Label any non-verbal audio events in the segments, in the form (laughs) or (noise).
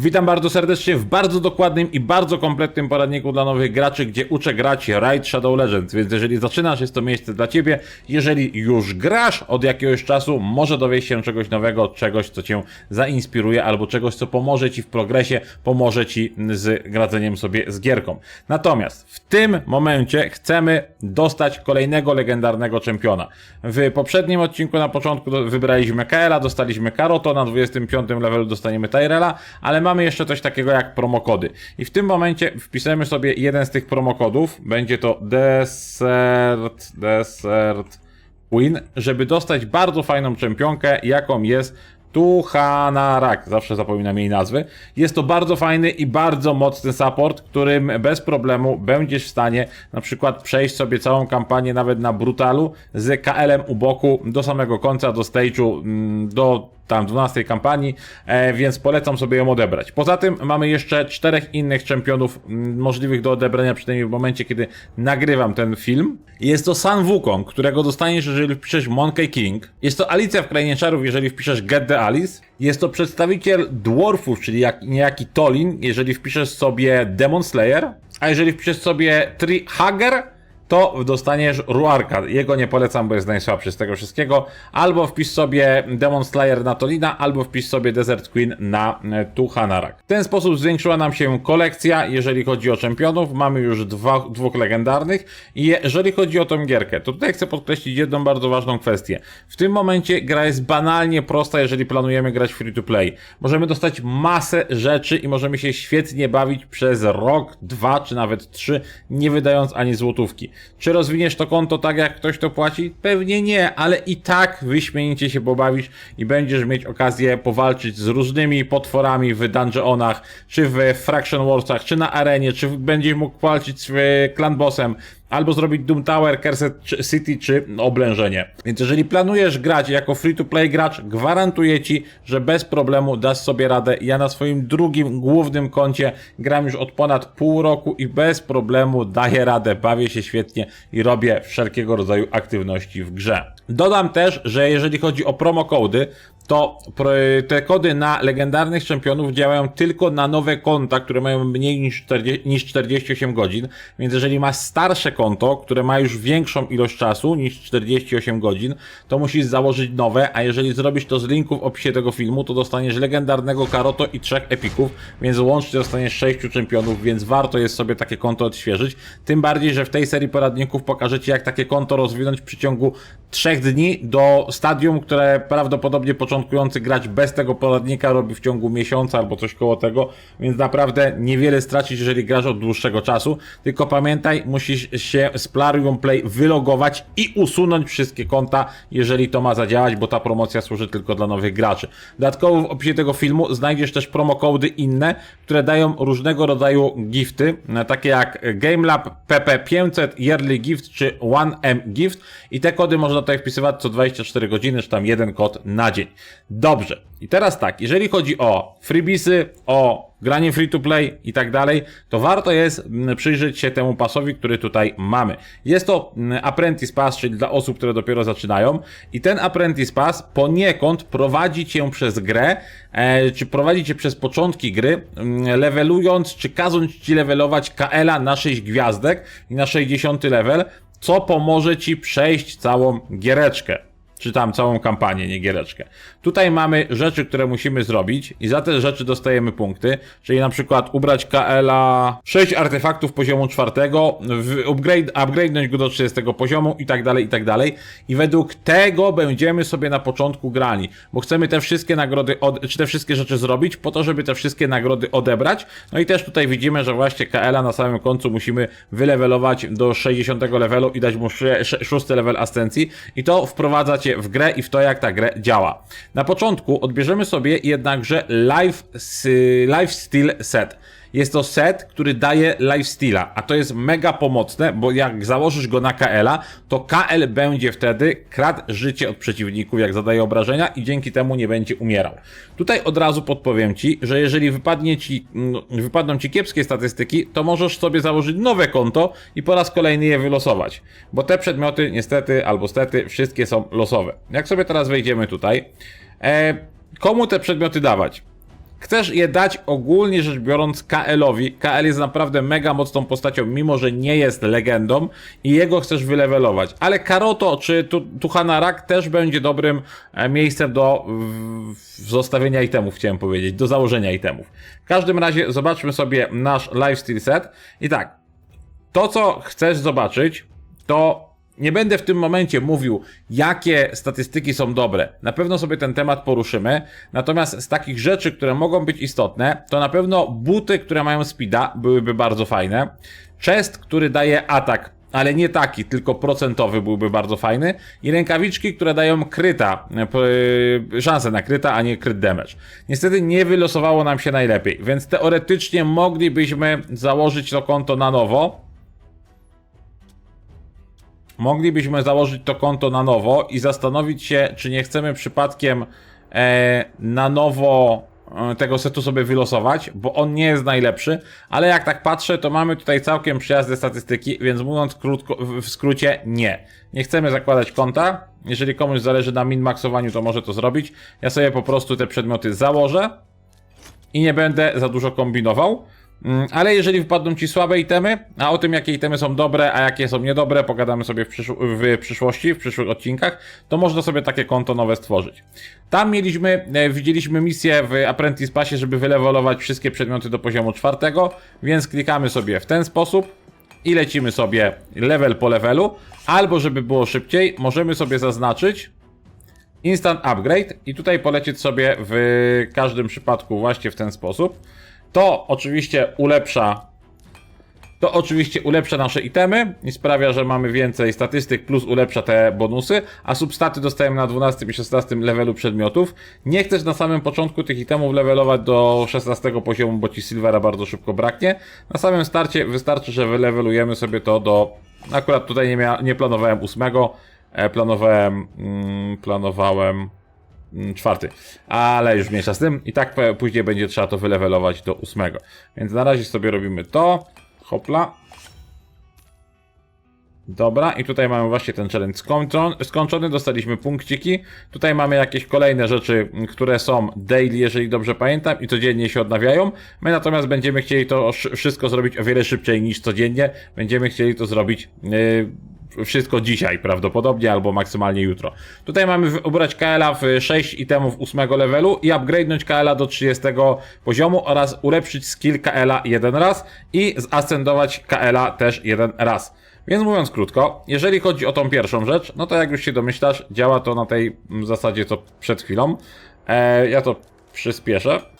Witam bardzo serdecznie w bardzo dokładnym i bardzo kompletnym poradniku dla nowych graczy, gdzie uczę grać Raid Shadow Legends, więc jeżeli zaczynasz, jest to miejsce dla Ciebie. Jeżeli już grasz od jakiegoś czasu, może dowiesz się czegoś nowego, czegoś, co Cię zainspiruje, albo czegoś, co pomoże Ci w progresie, pomoże Ci z gradzeniem sobie z gierką. Natomiast w tym momencie chcemy dostać kolejnego legendarnego czempiona. W poprzednim odcinku na początku wybraliśmy Kaela, dostaliśmy Karoto, na 25 levelu dostaniemy Tyrella, ale mamy jeszcze coś takiego jak promokody. I w tym momencie wpisujemy sobie jeden z tych promokodów, będzie to Desert, Desert Queen, żeby dostać bardzo fajną czempionkę, jaką jest Tuhanarak, zawsze zapominam jej nazwy. Jest to bardzo fajny i bardzo mocny support, którym bez problemu będziesz w stanie na przykład przejść sobie całą kampanię nawet na brutalu z KL-em u boku do samego końca, do stage'u, mm, do tam 12 kampanii, e, więc polecam sobie ją odebrać. Poza tym mamy jeszcze czterech innych czempionów możliwych do odebrania, przynajmniej w momencie, kiedy nagrywam ten film. Jest to San Wukong, którego dostaniesz, jeżeli wpiszesz Monkey King. Jest to Alicja w Krainie Czarów, jeżeli wpiszesz Get the Alice. Jest to przedstawiciel dwarfów, czyli jak, niejaki Tolin, jeżeli wpiszesz sobie Demon Slayer. A jeżeli wpiszesz sobie Tree Hugger, to dostaniesz Ruarka. Jego nie polecam, bo jest najsłabszy z tego wszystkiego. Albo wpisz sobie Demon Slayer na Tolina, albo wpisz sobie Desert Queen na e, Tuhanarak. W ten sposób zwiększyła nam się kolekcja, jeżeli chodzi o czempionów. Mamy już dwa, dwóch legendarnych. I jeżeli chodzi o tą gierkę, to tutaj chcę podkreślić jedną bardzo ważną kwestię. W tym momencie gra jest banalnie prosta, jeżeli planujemy grać free to play. Możemy dostać masę rzeczy i możemy się świetnie bawić przez rok, dwa czy nawet trzy, nie wydając ani złotówki. Czy rozwiniesz to konto tak, jak ktoś to płaci? Pewnie nie, ale i tak wyśmienicie się pobawisz i będziesz mieć okazję powalczyć z różnymi potworami w dungeonach, czy w Fraction Warsach, czy na arenie, czy będziesz mógł walczyć z clan bossem, albo zrobić Doom Tower, Cursed City, czy oblężenie. Więc jeżeli planujesz grać jako free-to-play gracz, gwarantuję Ci, że bez problemu dasz sobie radę. Ja na swoim drugim, głównym koncie gram już od ponad pół roku i bez problemu daję radę, bawię się świetnie i robię wszelkiego rodzaju aktywności w grze. Dodam też, że jeżeli chodzi o promokody, to te kody na legendarnych czempionów działają tylko na nowe konta, które mają mniej niż 40, niż 48 godzin. Więc jeżeli masz starsze konto, które ma już większą ilość czasu niż 48 godzin, to musisz założyć nowe, a jeżeli zrobisz to z linku w opisie tego filmu, to dostaniesz legendarnego Karoto i trzech epików, więc łącznie dostaniesz 6 czempionów, więc warto jest sobie takie konto odświeżyć. Tym bardziej, że w tej serii poradników pokażę Ci, jak takie konto rozwinąć w przeciągu 3 dni do stadium, które prawdopodobnie początkujący grać bez tego poradnika robi w ciągu miesiąca albo coś koło tego, więc naprawdę niewiele stracisz, jeżeli grasz od dłuższego czasu. Tylko pamiętaj, musisz się z Plarium Play wylogować i usunąć wszystkie konta, jeżeli to ma zadziałać, bo ta promocja służy tylko dla nowych graczy. Dodatkowo w opisie tego filmu znajdziesz też promokody inne, które dają różnego rodzaju gifty, e, takie jak GameLab PP500, Yearly Gift czy 1M Gift i te kody można tutaj wpisywać co 24 godziny, czy tam jeden kod na dzień. Dobrze. I teraz tak, jeżeli chodzi o freebisy, o granie free to play i tak dalej, to warto jest mm, przyjrzeć się temu pasowi, który tutaj mamy. Jest to mm, Apprentice Pass, czyli dla osób, które dopiero zaczynają i ten Apprentice Pass poniekąd prowadzi cię przez grę, e, czy prowadzi cię przez początki gry, mm, levelując, czy kaząc ci levelować KL-a na 6 gwiazdek i na 60 level, co pomoże ci przejść całą giereczkę czy tam całą kampanię, nie giereczkę. Tutaj mamy rzeczy, które musimy zrobić i za te rzeczy dostajemy punkty, czyli na przykład ubrać KL-a 6 artefaktów poziomu czwartego, upgrade, upgrade'nąć go do 30 poziomu i tak dalej, i tak dalej. I według tego będziemy sobie na początku grali, bo chcemy te wszystkie nagrody, od, czy te wszystkie rzeczy zrobić po to, żeby te wszystkie nagrody odebrać. No i też tutaj widzimy, że właśnie KL-a na samym końcu musimy wylevelować do 60 levelu i dać mu sze- sze- szósty level ascencji i to wprowadza w grę i w to, jak ta grę działa. Na początku odbierzemy sobie jednakże life, lifesteal set. Jest to set, który daje lifesteala, a to jest mega pomocne, bo jak założysz go na KL-a, to KL będzie wtedy kradł życie od przeciwników, jak zadaje obrażenia i dzięki temu nie będzie umierał. Tutaj od razu podpowiem Ci, że jeżeli wypadnie ci, mm, wypadną Ci kiepskie statystyki, to możesz sobie założyć nowe konto i po raz kolejny je wylosować. Bo te przedmioty niestety albo stety wszystkie są losowe. Jak sobie teraz wejdziemy tutaj, e, komu te przedmioty dawać? Chcesz je dać ogólnie rzecz biorąc KL-owi. KL jest naprawdę mega mocną postacią, mimo że nie jest legendą i jego chcesz wylewelować. Ale Karoto czy tu, Tuchanarak też będzie dobrym e, miejscem do zostawienia itemów, chciałem powiedzieć, do założenia itemów. W każdym razie zobaczmy sobie nasz lifestyle set. I tak, to co chcesz zobaczyć, to nie będę w tym momencie mówił, jakie statystyki są dobre. Na pewno sobie ten temat poruszymy. Natomiast z takich rzeczy, które mogą być istotne, to na pewno buty, które mają speeda, byłyby bardzo fajne. Chest, który daje atak, ale nie taki, tylko procentowy byłby bardzo fajny. I rękawiczki, które dają kryta, e, e, szansę na kryta, a nie kryt damage. Niestety nie wylosowało nam się najlepiej, więc teoretycznie moglibyśmy założyć to konto na nowo. Moglibyśmy założyć to konto na nowo i zastanowić się, czy nie chcemy przypadkiem e, na nowo e, tego setu sobie wylosować, bo on nie jest najlepszy, ale jak tak patrzę, to mamy tutaj całkiem przyjazne statystyki, więc mówiąc krótko, w skrócie, nie. Nie chcemy zakładać konta. Jeżeli komuś zależy na min-maksowaniu, to może to zrobić. Ja sobie po prostu te przedmioty założę i nie będę za dużo kombinował. Mm, Ale jeżeli wpadną ci słabe itemy, a o tym jakie itemy są dobre, a jakie są niedobre, pogadamy sobie w, przysz w przyszłości, w przyszłych odcinkach, to można sobie takie konto nowe stworzyć. Tam mieliśmy, e, widzieliśmy misję w Apprentice Passie, żeby wylewolować wszystkie przedmioty do poziomu czwartego, więc klikamy sobie w ten sposób i lecimy sobie level po levelu, albo żeby było szybciej, możemy sobie zaznaczyć Instant Upgrade i tutaj polecieć sobie w każdym przypadku właśnie w ten sposób. To oczywiście ulepsza to oczywiście ulepsza nasze itemy i sprawia, że mamy więcej statystyk plus ulepsza te bonusy, a substaty dostajemy na 12 i 16 levelu przedmiotów. Nie chcesz na samym początku tych itemów levelować do 16 poziomu, bo ci silvera bardzo szybko braknie. Na samym starcie wystarczy, że wylevelujemy sobie to do... Akurat tutaj nie, mia... nie planowałem 8, e, planowałem... Mm, planowałem... mm, Czwarty, ale już mniejsza z tym i tak później będzie trzeba to wylevelować do ósmego. Więc na razie sobie robimy to. Hopla. Dobra, i tutaj mamy właśnie ten challenge skończony, dostaliśmy punkciki. Tutaj mamy jakieś kolejne rzeczy, m, które są daily, jeżeli dobrze pamiętam, i codziennie się odnawiają. My natomiast będziemy chcieli to sz- wszystko zrobić o wiele szybciej niż codziennie. Będziemy chcieli to zrobić yy, wszystko dzisiaj prawdopodobnie, albo maksymalnie jutro. Tutaj mamy ubrać KL-a w 6 itemów 8 levelu i upgrade'nąć KL-a do 30 poziomu oraz ulepszyć skill KL-a jeden raz i zascendować KL-a też jeden raz. Więc mówiąc krótko, jeżeli chodzi o tą pierwszą rzecz, no to jak już się domyślasz, działa to na tej zasadzie co przed chwilą. E, ja to przyspieszę.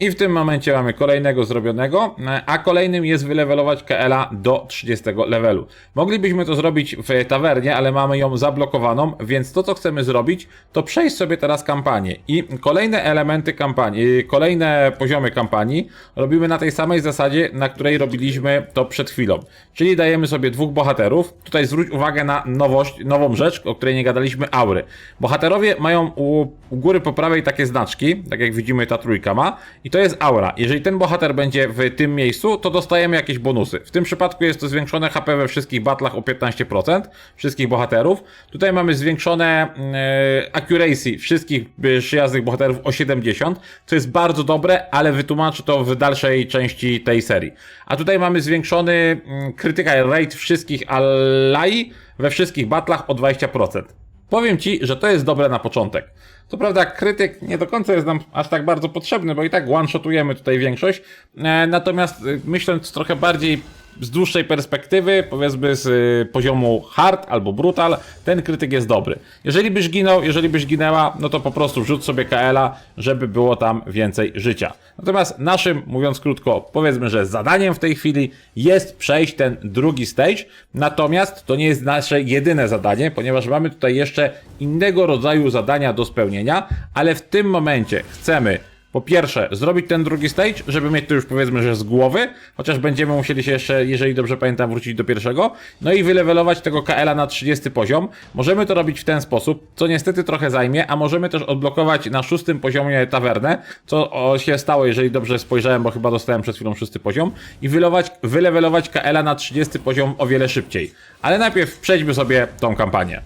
I w tym momencie mamy kolejnego zrobionego, e, a kolejnym jest wylewelować KL-a do 30 levelu. Moglibyśmy to zrobić w tawernie, ale mamy ją zablokowaną, więc to co chcemy zrobić, to przejść sobie teraz kampanię i kolejne elementy kampanii, kolejne poziomy kampanii robimy na tej samej zasadzie, na której robiliśmy to przed chwilą. Czyli dajemy sobie dwóch bohaterów. Tutaj zwróć uwagę na nowość, nową rzecz, o której nie gadaliśmy, aury. Bohaterowie mają u, u góry po prawej takie znaczki, tak jak widzimy ta trójka ma, i to jest aura. Jeżeli ten bohater będzie w tym miejscu, to dostajemy jakieś bonusy. W tym przypadku jest to zwiększone HP we wszystkich batlach o 15%, wszystkich bohaterów. Tutaj mamy zwiększone e, accuracy wszystkich e, przyjaznych bohaterów o 70, co jest bardzo dobre, ale wytłumaczę to w dalszej części tej serii. A tutaj mamy zwiększony mm, critical rate wszystkich ally we wszystkich batlach o 20%. Powiem Ci, że to jest dobre na początek. Co prawda krytyk nie do końca jest nam aż tak bardzo potrzebny, bo i tak one-shotujemy tutaj większość. E, natomiast e, myśląc trochę bardziej z dłuższej perspektywy, powiedzmy z y, poziomu hard albo brutal, ten krytyk jest dobry. Jeżeli byś ginął, jeżeli byś ginęła, no to po prostu wrzuć sobie KL-a, żeby było tam więcej życia. Natomiast naszym, mówiąc krótko, powiedzmy, że zadaniem w tej chwili jest przejść ten drugi stage, natomiast to nie jest nasze jedyne zadanie, ponieważ mamy tutaj jeszcze innego rodzaju zadania do spełnienia, ale w tym momencie chcemy po pierwsze, zrobić ten drugi stage, żeby mieć to już powiedzmy, że z głowy, chociaż będziemy musieli się jeszcze, jeżeli dobrze pamiętam, wrócić do pierwszego. No i wylewelować tego KL-a na 30 poziom. Możemy to robić w ten sposób, co niestety trochę zajmie, a możemy też odblokować na szóstym poziomie tawernę, co się stało, jeżeli dobrze spojrzałem, bo chyba dostałem przed chwilą szósty poziom, i wylewać, wylewelować KL-a na 30 poziom o wiele szybciej. Ale najpierw przejdźmy sobie tą kampanię.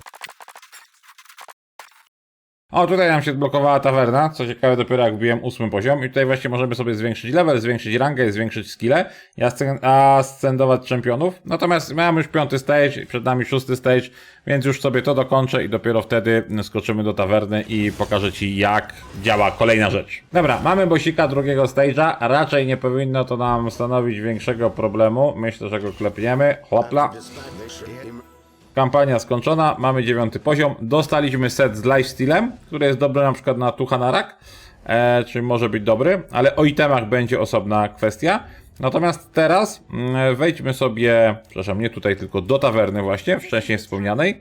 O, tutaj nam się odblokowała tawerna, co ciekawe dopiero jak wbiłem ósmy poziom i tutaj właśnie możemy sobie zwiększyć level, zwiększyć rangę zwiększyć skille i ascen- ascendować czempionów. Natomiast miałem już piąty stage, przed nami szósty stage, więc już sobie to dokończę i dopiero wtedy skoczymy do tawerny i pokażę Ci jak działa kolejna rzecz. Dobra, mamy bosika drugiego stage'a, raczej nie powinno to nam stanowić większego problemu. Myślę, że go klepniemy. Hopla. Kampania skończona, mamy dziewiąty poziom. Dostaliśmy set z lifestealem, który jest dobry na przykład na Tuchanarak, e, czyli może być dobry, ale o itemach będzie osobna kwestia. Natomiast teraz mm, wejdźmy sobie, przepraszam, nie tutaj, tylko do tawerny właśnie, wcześniej wspomnianej.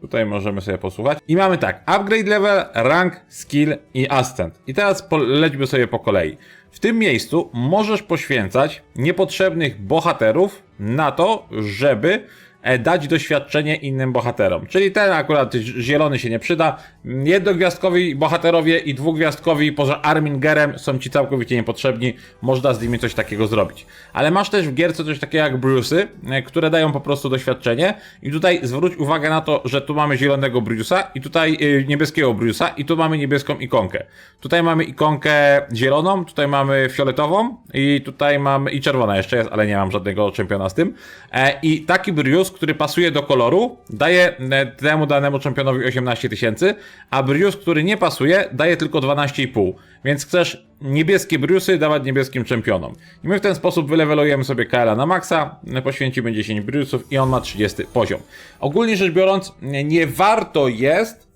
Tutaj możemy sobie posłuchać. I mamy tak, upgrade level, rank, skill i ascent. I teraz lećmy sobie po kolei. W tym miejscu możesz poświęcać niepotrzebnych bohaterów na to, żeby e, dać doświadczenie innym bohaterom. Czyli ten akurat zielony się nie przyda. Jednogwiazdkowi bohaterowie i dwugwiazdkowi poza Armingerem są ci całkowicie niepotrzebni. Można z nimi coś takiego zrobić. Ale masz też w gierce coś takiego jak Bruce'y, e, które dają po prostu doświadczenie. I tutaj zwróć uwagę na to, że tu mamy zielonego Bruce'a i tutaj y, niebieskiego Bruce'a i tu mamy niebieską ikonkę. Tutaj mamy ikonkę zieloną, tutaj mamy fioletową i tutaj mamy i czerwona jeszcze jest, ale nie mam żadnego czempiona z tym. E, I taki Bruce, który pasuje do koloru, daje e, temu danemu czempionowi 18 tysięcy, a Bruce, który nie pasuje, daje tylko 12,5. Więc chcesz niebieskie Bruce'y dawać niebieskim czempionom. I my w ten sposób wylewelujemy sobie KL na maksa, e, poświęcimy 10 Bruce'ów i on ma 30 poziom. Ogólnie rzecz biorąc, nie- nie warto jest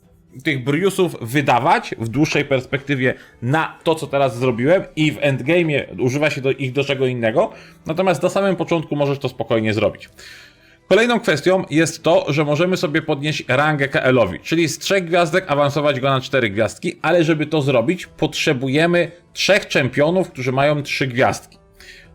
tych Briusów wydawać w dłuższej perspektywie na to, co teraz zrobiłem i w endgame'ie używa się do ich do czego innego, natomiast na samym początku możesz to spokojnie zrobić. Kolejną kwestią jest to, że możemy sobie podnieść rangę KL-owi, czyli z trzech gwiazdek awansować go na cztery gwiazdki, ale żeby to zrobić, potrzebujemy trzech czempionów, którzy mają trzy gwiazdki.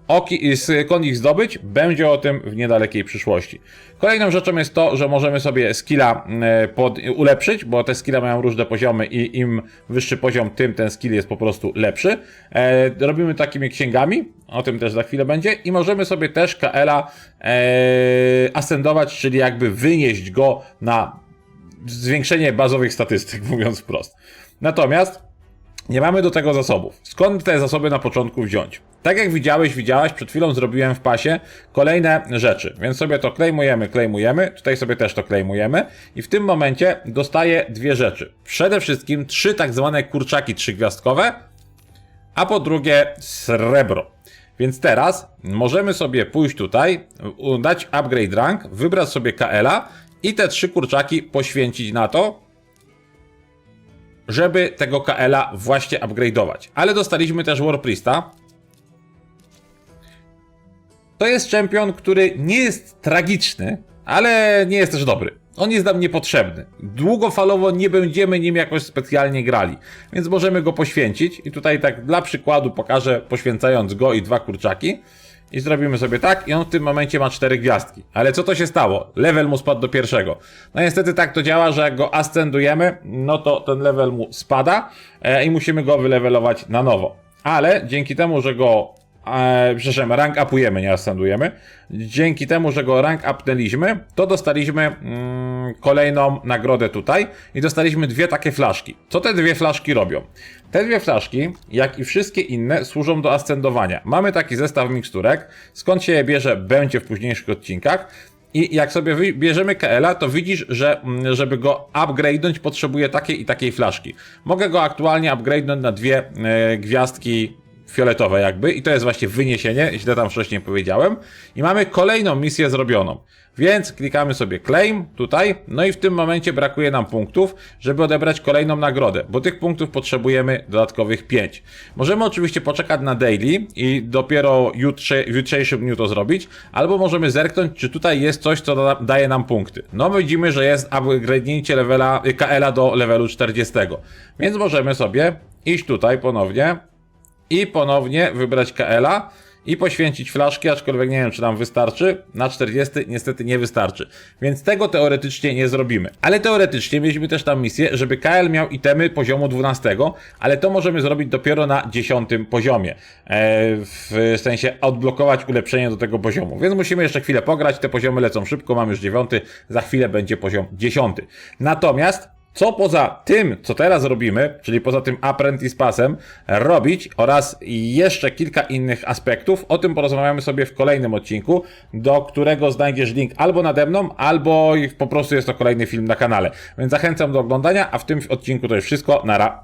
Oki, skąd ich zdobyć? Będzie o tym w niedalekiej przyszłości. Kolejną rzeczą jest to, że możemy sobie skilla e, pod, ulepszyć, bo te skilla mają różne poziomy i im wyższy poziom, tym ten skill jest po prostu lepszy. E, robimy takimi księgami, o tym też za chwilę będzie i możemy sobie też KL-a e, ascendować, czyli jakby wynieść go na zwiększenie bazowych statystyk, (laughs) mówiąc wprost. Natomiast nie mamy do tego zasobów. Skąd te zasoby na początku wziąć? Tak jak widziałeś, widziałaś, przed chwilą zrobiłem w pasie kolejne rzeczy, więc sobie to klejmujemy, klejmujemy, tutaj sobie też to klejmujemy i w tym momencie dostaję dwie rzeczy. Przede wszystkim trzy tak zwane kurczaki trzygwiazdkowe, a po drugie srebro. Więc teraz możemy sobie pójść tutaj, dać upgrade rank, wybrać sobie KL-a i te trzy kurczaki poświęcić na to, żeby tego KL-a właśnie upgrade'ować. Ale dostaliśmy też Warpriesta. To jest czempion, który nie jest tragiczny, ale nie jest też dobry. On jest nam niepotrzebny. Długofalowo nie będziemy nim jakoś specjalnie grali, więc możemy go poświęcić. I tutaj tak dla przykładu pokażę, poświęcając go i dwa kurczaki. I zrobimy sobie tak, i on w tym momencie ma cztery gwiazdki. Ale co to się stało? Level mu spadł do pierwszego. No niestety tak to działa, że jak go ascendujemy, no to ten level mu spada e, i musimy go wylevelować na nowo. Ale dzięki temu, że go e, przepraszam, rank upujemy, nie ascendujemy. Dzięki temu, że go rank upnęliśmy, to dostaliśmy mm, kolejną nagrodę tutaj i dostaliśmy dwie takie flaszki. Co te dwie flaszki robią? Te dwie flaszki, jak i wszystkie inne, służą do ascendowania. Mamy taki zestaw miksturek, skąd się je bierze, będzie w późniejszych odcinkach. I jak sobie bierzemy KL-a, to widzisz, że mm, żeby go upgrade'nąć potrzebuje takiej i takiej flaszki. Mogę go aktualnie upgrade'nąć na dwie e, gwiazdki fioletowe jakby i to jest właśnie wyniesienie, źle tam wcześniej powiedziałem. I mamy kolejną misję zrobioną. Więc klikamy sobie claim tutaj, no i w tym momencie brakuje nam punktów, żeby odebrać kolejną nagrodę, bo tych punktów potrzebujemy dodatkowych 5. Możemy oczywiście poczekać na daily i dopiero jutrze, w jutrzejszym dniu to zrobić, albo możemy zerknąć, czy tutaj jest coś, co da, daje nam punkty. No widzimy, że jest upgrade'nięcie levela, KL-a do levelu 40. Więc możemy sobie iść tutaj ponownie, i ponownie wybrać KL-a i poświęcić flaszki, aczkolwiek nie wiem, czy nam wystarczy. Na 40 niestety nie wystarczy. Więc tego teoretycznie nie zrobimy. Ale teoretycznie mieliśmy też tam misję, żeby KL miał itemy poziomu 12, ale to możemy zrobić dopiero na 10 poziomie. E, w sensie odblokować ulepszenie do tego poziomu. Więc musimy jeszcze chwilę pograć, te poziomy lecą szybko, mam już 9, za chwilę będzie poziom 10. Natomiast co poza tym, co teraz robimy, czyli poza tym Apprentice Passem, robić oraz jeszcze kilka innych aspektów. O tym porozmawiamy sobie w kolejnym odcinku, do którego znajdziesz link albo nade mną, albo po prostu jest to kolejny film na kanale. Więc zachęcam do oglądania, a w tym odcinku to już wszystko. Nara.